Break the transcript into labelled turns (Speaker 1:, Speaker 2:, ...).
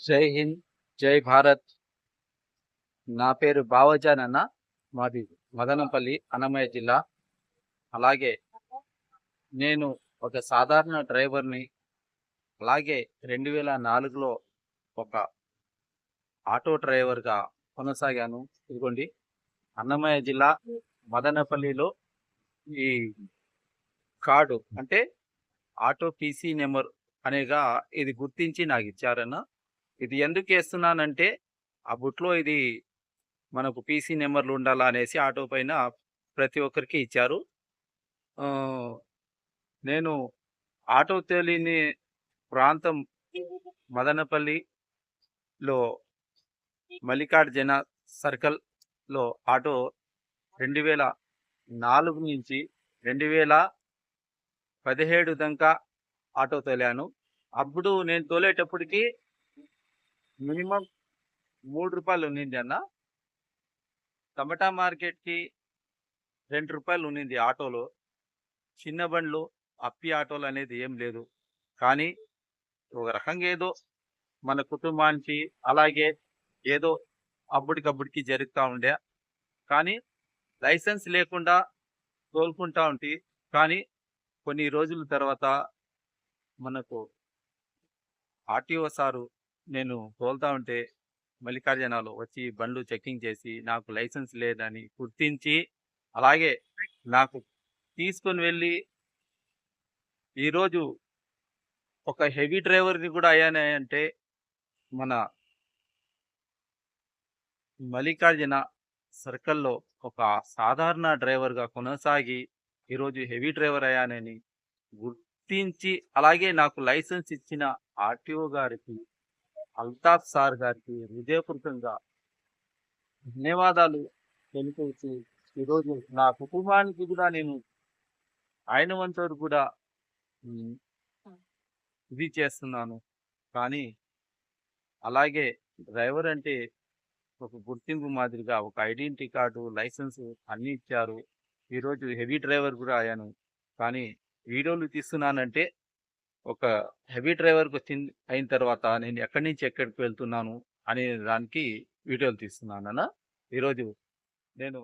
Speaker 1: జై హింద్ జై భారత్. నా పేరు బావజాన్ అన్న. మాది మదనపల్లి అన్నమయ్య జిల్లా. అలాగే నేను ఒక సాధారణ డ్రైవర్ని అలాగే రెండు వేల నాలుగులో ఒక ఆటో డ్రైవర్గా కొనసాగాను. ఇదిగోండి అన్నమయ్య జిల్లా మదనపల్లిలో ఈ కార్డు అంటే ఆటో పీసీ నెంబర్ అనేగా ఇది గుర్తించి నాకు ఇచ్చారన్న. ఇది ఎందుకు వేస్తున్నానంటే ఆ బుట్లో ఇది మనకు పీసీ నెంబర్లు ఉండాలా అనేసి ఆటో పైన ప్రతి ఒక్కరికి ఇచ్చారు. నేను ఆటో తెలియని ప్రాంతం మదనపల్లిలో మల్లికార్జున సర్కిల్లో ఆటో రెండు వేల నాలుగు నుంచి రెండు వేల పదిహేడు దాకా ఆటో తోలాను. అప్పుడు నేను తోలేటప్పటికి మినిమం మూడు రూపాయలు ఉన్నింది అన్న. టమాటా మార్కెట్కి రెండు రూపాయలు ఉన్నింది ఆటోలో. చిన్న బండ్లు అప్పి ఆటోలు అనేది ఏం లేదు. కానీ ఒక రకంగా ఏదో మన కుటుంబానికి అలాగే ఏదో అప్పటికప్పటికి జరుగుతూ ఉండే. కానీ లైసెన్స్ లేకుండా తోలుకుంటా ఉంటే. కానీ కొన్ని రోజుల తర్వాత మనకు ఆర్టీఓ సారు నేను తోలుతా ఉంటే మల్లికార్జునాలో వచ్చి బండ్లు చెక్కింగ్ చేసి నాకు లైసెన్స్ లేదని గుర్తించి అలాగే నాకు తీసుకొని వెళ్ళి ఈరోజు ఒక హెవీ డ్రైవర్ని కూడా అయ్యానే అంటే మన మల్లికార్జున సర్కిల్లో ఒక సాధారణ డ్రైవర్గా కొనసాగి ఈరోజు హెవీ డ్రైవర్ అయ్యానని గుర్తించి అలాగే నాకు లైసెన్స్ ఇచ్చిన ఆర్టీఓ గారికి అల్తాఫ్ సార్ గారికి హృదయపూర్వకంగా ధన్యవాదాలు తెలుపుతూ ఈరోజు నా కుటుంబానికి కూడా నేను ఆయన వంతరు కూడా ఇది చేస్తున్నాను. కానీ అలాగే డ్రైవర్ అంటే ఒక గుర్తింపు మాదిరిగా ఒక ఐడెంటిటీ కార్డు లైసెన్స్ అన్నీ ఇచ్చారు. ఈరోజు హెవీ డ్రైవర్ కూడా అయ్యాను. కానీ వీడియోలు తీస్తున్నానంటే ఒక హెవీ డ్రైవర్కి వచ్చింది అయిన తర్వాత నేను ఎక్కడి నుంచి ఎక్కడికి వెళ్తున్నాను అనే దానికి వీడియోలు తీస్తున్నాను అన్న ఈరోజు నేను